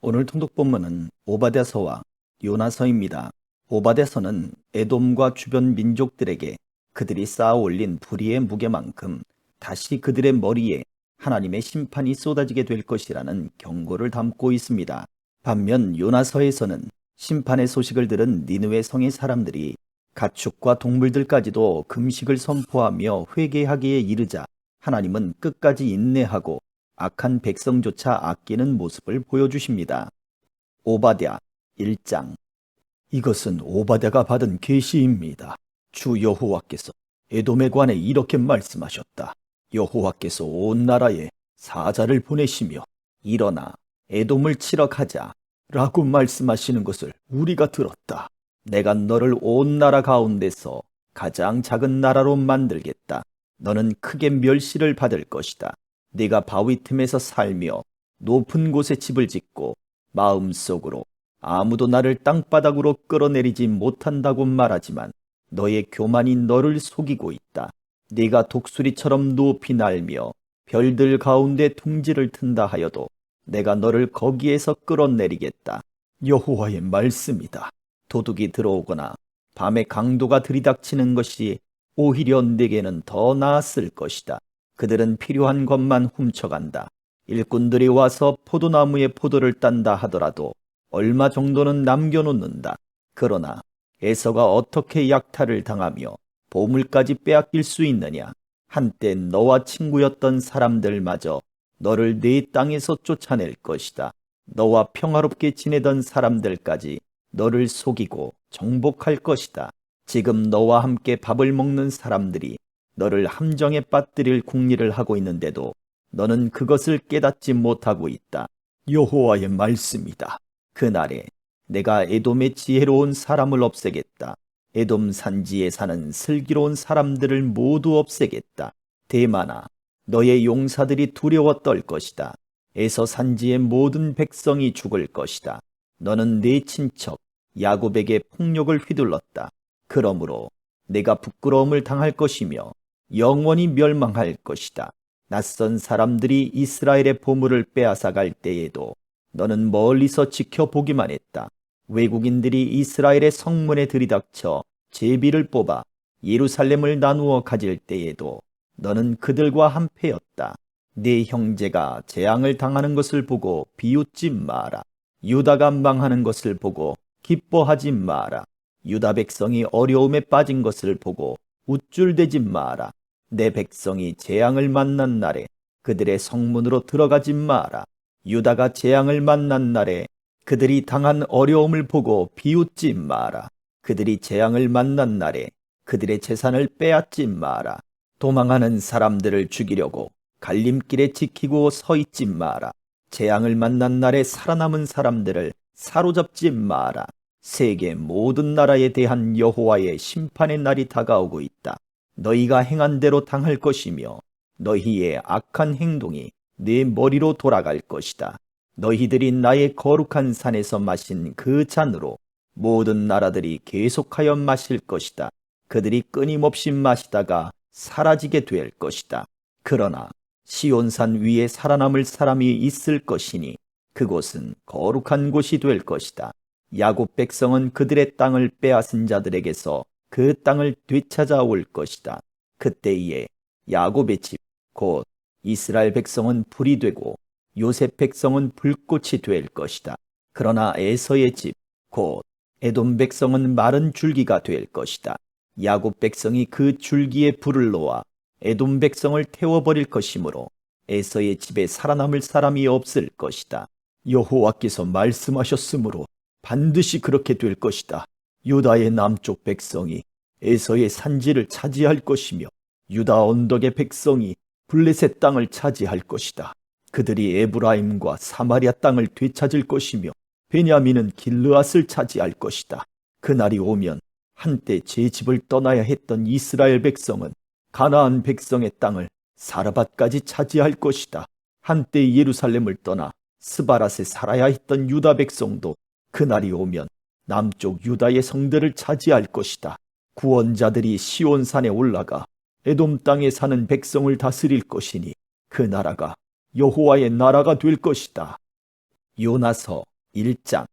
오늘 통독 본문은 오바댜서와 요나서입니다. 오바댜서는 에돔과 주변 민족들에게 그들이 쌓아 올린 불의의 무게만큼 다시 그들의 머리에 하나님의 심판이 쏟아지게 될 것이라는 경고를 담고 있습니다. 반면 요나서에서는 심판의 소식을 들은 니느웨 성의 사람들이 가축과 동물들까지도 금식을 선포하며 회개하기에 이르자 하나님은 끝까지 인내하고 악한 백성조차 아끼는 모습을 보여주십니다. 오바댜 1장 이것은 오바댜가 받은 계시입니다. 주 여호와께서 에돔에 관해 이렇게 말씀하셨다. 여호와께서 온 나라에 사자를 보내시며 일어나 에돔을 치러 가자 라고 말씀하시는 것을 우리가 들었다. 내가 너를 온 나라 가운데서 가장 작은 나라로 만들겠다. 너는 크게 멸시를 받을 것이다. 네가 바위 틈에서 살며 높은 곳에 집을 짓고 마음속으로 아무도 나를 땅바닥으로 끌어내리지 못한다고 말하지만 너의 교만이 너를 속이고 있다. 네가 독수리처럼 높이 날며 별들 가운데 둥지를 튼다 하여도 내가 너를 거기에서 끌어내리겠다. 여호와의 말씀이다. 도둑이 들어오거나 밤에 강도가 들이닥치는 것이 오히려 내게는 더 나았을 것이다. 그들은 필요한 것만 훔쳐간다. 일꾼들이 와서 포도나무에 포도를 딴다 하더라도 얼마 정도는 남겨놓는다. 그러나 에서가 어떻게 약탈을 당하며 보물까지 빼앗길 수 있느냐? 한때 너와 친구였던 사람들마저 너를 네 땅에서 쫓아낼 것이다. 너와 평화롭게 지내던 사람들까지 너를 속이고 정복할 것이다. 지금 너와 함께 밥을 먹는 사람들이 너를 함정에 빠뜨릴 궁리를 하고 있는데도 너는 그것을 깨닫지 못하고 있다. 여호와의 말씀이다. 그날에 내가 에돔의 지혜로운 사람을 없애겠다. 에돔 산지에 사는 슬기로운 사람들을 모두 없애겠다. 대만아, 너의 용사들이 두려워 떨 것이다. 에서 산지의 모든 백성이 죽을 것이다. 너는 네 친척 야곱에게 폭력을 휘둘렀다. 그러므로 내가 부끄러움을 당할 것이며 영원히 멸망할 것이다. 낯선 사람들이 이스라엘의 보물을 빼앗아 갈 때에도 너는 멀리서 지켜보기만 했다. 외국인들이 이스라엘의 성문에 들이닥쳐 제비를 뽑아 예루살렘을 나누어 가질 때에도 너는 그들과 한패였다. 네 형제가 재앙을 당하는 것을 보고 비웃지 마라. 유다가 망하는 것을 보고 기뻐하지 마라. 유다 백성이 어려움에 빠진 것을 보고 우쭐대지 마라. 내 백성이 재앙을 만난 날에 그들의 성문으로 들어가지 마라. 유다가 재앙을 만난 날에 그들이 당한 어려움을 보고 비웃지 마라. 그들이 재앙을 만난 날에 그들의 재산을 빼앗지 마라. 도망하는 사람들을 죽이려고 갈림길에 지키고 서 있지 마라. 재앙을 만난 날에 살아남은 사람들을 사로잡지 마라. 세계 모든 나라에 대한 여호와의 심판의 날이 다가오고 있다. 너희가 행한 대로 당할 것이며 너희의 악한 행동이 네 머리로 돌아갈 것이다. 너희들이 나의 거룩한 산에서 마신 그 잔으로 모든 나라들이 계속하여 마실 것이다. 그들이 끊임없이 마시다가 사라지게 될 것이다. 그러나 시온산 위에 살아남을 사람이 있을 것이니 그곳은 거룩한 곳이 될 것이다. 야곱 백성은 그들의 땅을 빼앗은 자들에게서 그 땅을 되찾아올 것이다. 그때에 야곱의 집, 곧 이스라엘 백성은 불이 되고 요셉 백성은 불꽃이 될 것이다. 그러나 에서의 집, 곧 에돔 백성은 마른 줄기가 될 것이다. 야곱 백성이 그 줄기에 불을 놓아 에돔 백성을 태워버릴 것이므로 에서의 집에 살아남을 사람이 없을 것이다. 여호와께서 말씀하셨으므로 반드시 그렇게 될 것이다. 유다의 남쪽 백성이 에서의 산지를 차지할 것이며 유다 언덕의 백성이 블레셋 땅을 차지할 것이다. 그들이 에브라임과 사마리아 땅을 되찾을 것이며 베냐민은 길르앗을 차지할 것이다. 그날이 오면 한때 제 집을 떠나야 했던 이스라엘 백성은 가나안 백성의 땅을 사르밧까지 차지할 것이다. 한때 예루살렘을 떠나 스바랏에 살아야 했던 유다 백성도 그날이 오면 남쪽 유다의 성들을 차지할 것이다. 구원자들이 시온산에 올라가 에돔 땅에 사는 백성을 다스릴 것이니 그 나라가 여호와의 나라가 될 것이다. 요나서 1장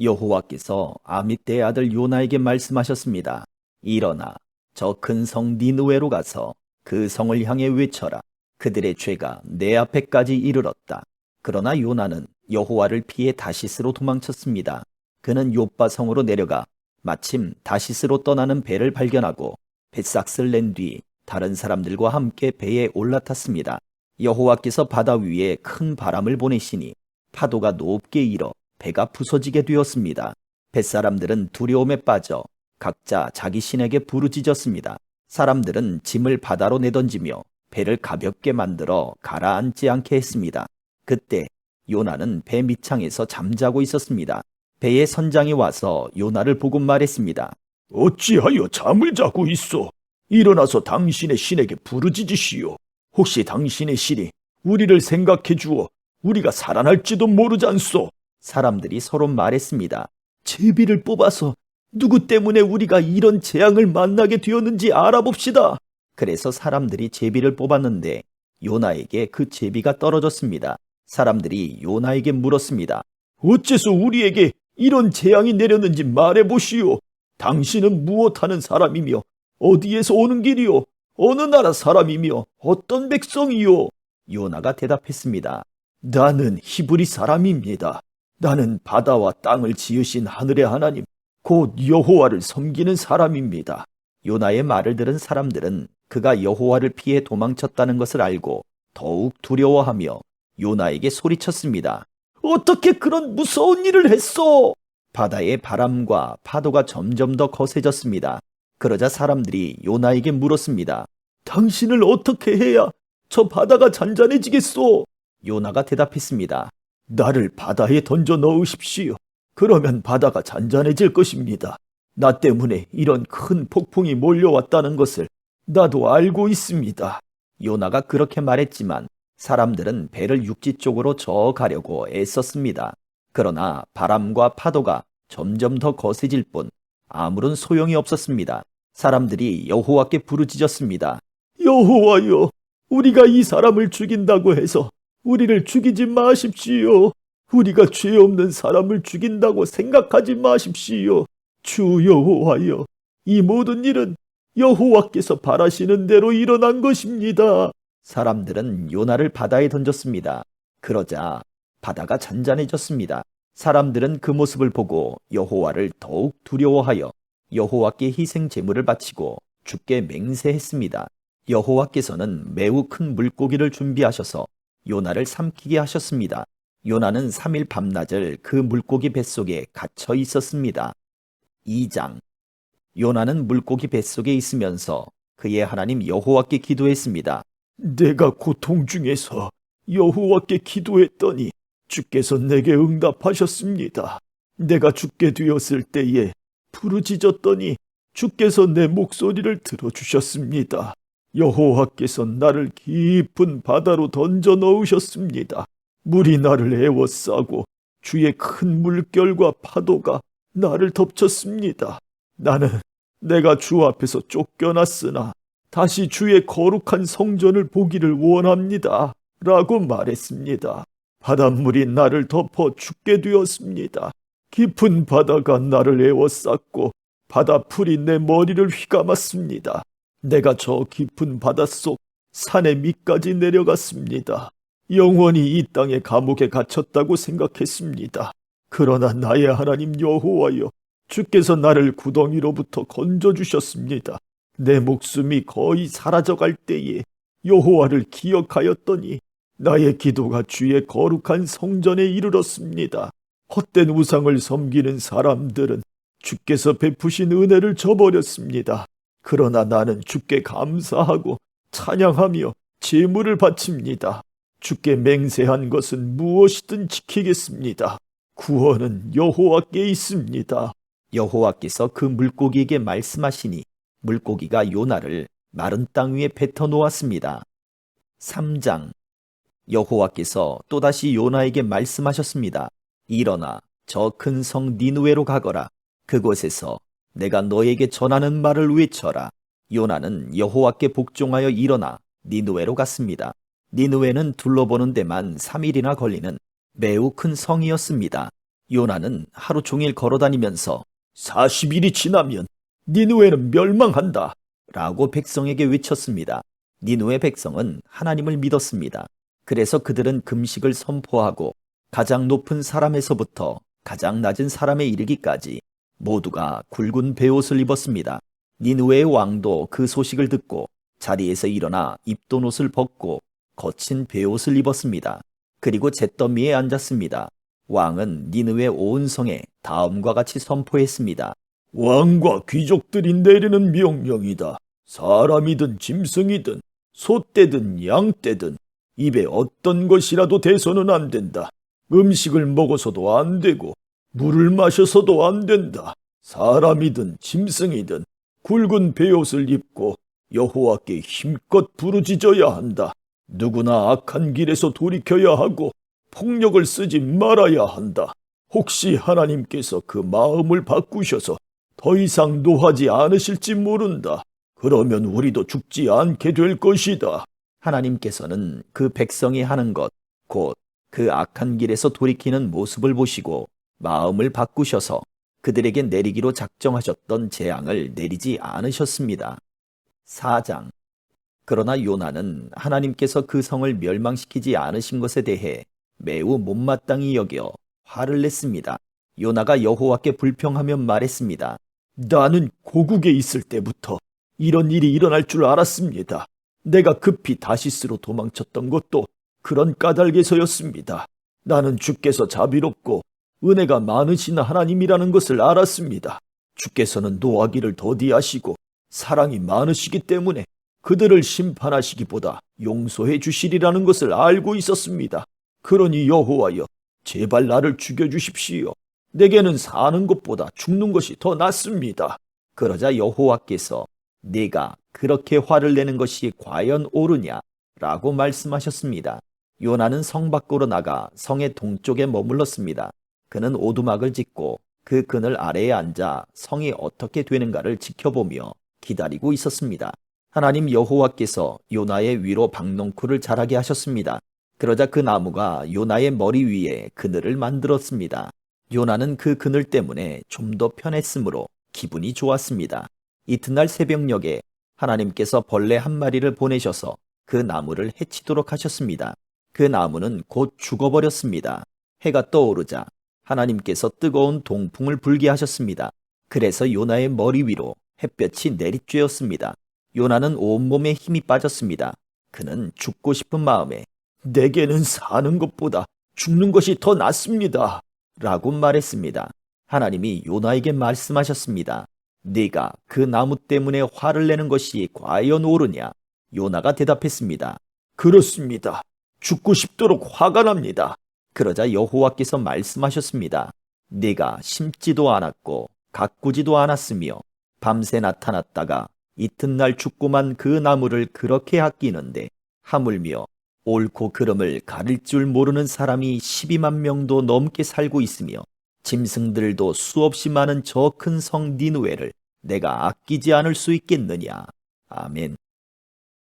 여호와께서 아미떼의 아들 요나에게 말씀하셨습니다. 일어나 저 큰 성 니누에로 가서 그 성을 향해 외쳐라. 그들의 죄가 내 앞에까지 이르렀다. 그러나 요나는 여호와를 피해 다시스로 도망쳤습니다. 그는 요빠 성으로 내려가 마침 다시스로 떠나는 배를 발견하고 뱃삭스를 낸 뒤 다른 사람들과 함께 배에 올라탔습니다. 여호와께서 바다 위에 큰 바람을 보내시니 파도가 높게 일어 배가 부서지게 되었습니다. 뱃사람들은 두려움에 빠져 각자 자기 신에게 부르짖었습니다. 사람들은 짐을 바다로 내던지며 배를 가볍게 만들어 가라앉지 않게 했습니다. 그때 요나는 배 밑창에서 잠자고 있었습니다. 배의 선장이 와서 요나를 보고 말했습니다. 어찌하여 잠을 자고 있어? 일어나서 당신의 신에게 부르짖으시오. 혹시 당신의 신이 우리를 생각해 주어 우리가 살아날지도 모르지 않소. 사람들이 서로 말했습니다. 제비를 뽑아서 누구 때문에 우리가 이런 재앙을 만나게 되었는지 알아봅시다. 그래서 사람들이 제비를 뽑았는데 요나에게 그 제비가 떨어졌습니다. 사람들이 요나에게 물었습니다. 어째서 우리에게 이런 재앙이 내렸는지 말해보시오. 당신은 무엇하는 사람이며 어디에서 오는 길이요? 어느 나라 사람이며 어떤 백성이요? 요나가 대답했습니다. 나는 히브리 사람입니다. 나는 바다와 땅을 지으신 하늘의 하나님, 곧 여호와를 섬기는 사람입니다. 요나의 말을 들은 사람들은 그가 여호와를 피해 도망쳤다는 것을 알고 더욱 두려워하며 요나에게 소리쳤습니다. 어떻게 그런 무서운 일을 했소? 바다의 바람과 파도가 점점 더 거세졌습니다. 그러자 사람들이 요나에게 물었습니다. 당신을 어떻게 해야 저 바다가 잔잔해지겠소? 요나가 대답했습니다. 나를 바다에 던져 넣으십시오. 그러면 바다가 잔잔해질 것입니다. 나 때문에 이런 큰 폭풍이 몰려왔다는 것을 나도 알고 있습니다. 요나가 그렇게 말했지만 사람들은 배를 육지 쪽으로 저어 가려고 애썼습니다. 그러나 바람과 파도가 점점 더 거세질 뿐 아무런 소용이 없었습니다. 사람들이 여호와께 부르짖었습니다. 여호와여, 우리가 이 사람을 죽인다고 해서 우리를 죽이지 마십시오. 우리가 죄 없는 사람을 죽인다고 생각하지 마십시오. 주 여호와여, 이 모든 일은 여호와께서 바라시는 대로 일어난 것입니다. 사람들은 요나를 바다에 던졌습니다. 그러자 바다가 잔잔해졌습니다. 사람들은 그 모습을 보고 여호와를 더욱 두려워하여 여호와께 희생 제물을 바치고 죽게 맹세했습니다. 여호와께서는 매우 큰 물고기를 준비하셔서 요나를 삼키게 하셨습니다. 요나는 3일 밤낮을 그 물고기 뱃속에 갇혀 있었습니다. 2장 요나는 물고기 뱃속에 있으면서 그의 하나님 여호와께 기도했습니다. 내가 고통 중에서 여호와께 기도했더니 주께서 내게 응답하셨습니다. 내가 죽게 되었을 때에 부르짖었더니 주께서 내 목소리를 들어주셨습니다. 여호와께서 나를 깊은 바다로 던져 넣으셨습니다. 물이 나를 에워싸고 주의 큰 물결과 파도가 나를 덮쳤습니다. 나는 내가 주 앞에서 쫓겨났으나 다시 주의 거룩한 성전을 보기를 원합니다. 라고 말했습니다. 바닷물이 나를 덮어 죽게 되었습니다. 깊은 바다가 나를 에워쌌고 바다풀이 내 머리를 휘감았습니다. 내가 저 깊은 바닷속 산의 밑까지 내려갔습니다. 영원히 이 땅의 감옥에 갇혔다고 생각했습니다. 그러나 나의 하나님 여호와여, 주께서 나를 구덩이로부터 건져주셨습니다. 내 목숨이 거의 사라져갈 때에 여호와를 기억하였더니 나의 기도가 주의 거룩한 성전에 이르렀습니다. 헛된 우상을 섬기는 사람들은 주께서 베푸신 은혜를 저버렸습니다. 그러나 나는 주께 감사하고 찬양하며 제물을 바칩니다. 주께 맹세한 것은 무엇이든 지키겠습니다. 구원은 여호와께 있습니다. 여호와께서 그 물고기에게 말씀하시니 물고기가 요나를 마른 땅 위에 뱉어 놓았습니다. 3장 여호와께서 또다시 요나에게 말씀하셨습니다. 일어나 저 큰 성 니누에로 가거라. 그곳에서 내가 너에게 전하는 말을 외쳐라. 요나는 여호와께 복종하여 일어나 니누에로 갔습니다. 니누에는 둘러보는 데만 3일이나 걸리는 매우 큰 성이었습니다. 요나는 하루 종일 걸어다니면서 40일이 지나면 니누에는 멸망한다. 라고 백성에게 외쳤습니다. 니누의 백성은 하나님을 믿었습니다. 그래서 그들은 금식을 선포하고 가장 높은 사람에서부터 가장 낮은 사람에 이르기까지 모두가 굵은 베옷을 입었습니다. 니누의 왕도 그 소식을 듣고 자리에서 일어나 입던 옷을 벗고 거친 베옷을 입었습니다. 그리고 잿더미에 앉았습니다. 왕은 니누의 온 성에 다음과 같이 선포했습니다. 왕과 귀족들이 내리는 명령이다. 사람이든 짐승이든 소떼든 양떼든 입에 어떤 것이라도 대서는 안 된다. 음식을 먹어서도 안 되고 물을 마셔서도 안 된다. 사람이든 짐승이든 굵은 베옷을 입고 여호와께 힘껏 부르짖어야 한다. 누구나 악한 길에서 돌이켜야 하고 폭력을 쓰지 말아야 한다. 혹시 하나님께서 그 마음을 바꾸셔서 더 이상 노하지 않으실지 모른다. 그러면 우리도 죽지 않게 될 것이다. 하나님께서는 그 백성이 하는 것, 곧 그 악한 길에서 돌이키는 모습을 보시고 마음을 바꾸셔서 그들에게 내리기로 작정하셨던 재앙을 내리지 않으셨습니다. 4장. 그러나 요나는 하나님께서 그 성을 멸망시키지 않으신 것에 대해 매우 못마땅히 여겨 화를 냈습니다. 요나가 여호와께 불평하며 말했습니다. 나는 고국에 있을 때부터 이런 일이 일어날 줄 알았습니다. 내가 급히 다시스로 도망쳤던 것도 그런 까닭에서였습니다. 나는 주께서 자비롭고 은혜가 많으신 하나님이라는 것을 알았습니다. 주께서는 노하기를 더디하시고 사랑이 많으시기 때문에 그들을 심판하시기보다 용서해 주시리라는 것을 알고 있었습니다. 그러니 여호와여, 제발 나를 죽여 주십시오. 내게는 사는 것보다 죽는 것이 더 낫습니다. 그러자 여호와께서 네가 그렇게 화를 내는 것이 과연 옳으냐? 라고 말씀하셨습니다. 요나는 성 밖으로 나가 성의 동쪽에 머물렀습니다. 그는 오두막을 짓고 그 그늘 아래에 앉아 성이 어떻게 되는가를 지켜보며 기다리고 있었습니다. 하나님 여호와께서 요나의 위로 박농쿨을 자라게 하셨습니다. 그러자 그 나무가 요나의 머리 위에 그늘을 만들었습니다. 요나는 그 그늘 때문에 좀 더 편했으므로 기분이 좋았습니다. 이튿날 새벽녘에 하나님께서 벌레 한 마리를 보내셔서 그 나무를 해치도록 하셨습니다. 그 나무는 곧 죽어버렸습니다. 해가 떠오르자 하나님께서 뜨거운 동풍을 불게 하셨습니다. 그래서 요나의 머리 위로 햇볕이 내리쬐었습니다. 요나는 온몸에 힘이 빠졌습니다. 그는 죽고 싶은 마음에 내게는 사는 것보다 죽는 것이 더 낫습니다. 라고 말했습니다. 하나님이 요나에게 말씀하셨습니다. 네가 그 나무 때문에 화를 내는 것이 과연 옳으냐? 요나가 대답했습니다. 그렇습니다. 죽고 싶도록 화가 납니다. 그러자 여호와께서 말씀하셨습니다. 네가 심지도 않았고 가꾸지도 않았으며 밤새 나타났다가 이튿날 죽고만 그 나무를 그렇게 아끼는데 하물며 옳고 그름을 가릴 줄 모르는 사람이 12만 명도 넘게 살고 있으며 짐승들도 수없이 많은 저 큰 성 니누에를 내가 아끼지 않을 수 있겠느냐. 아멘.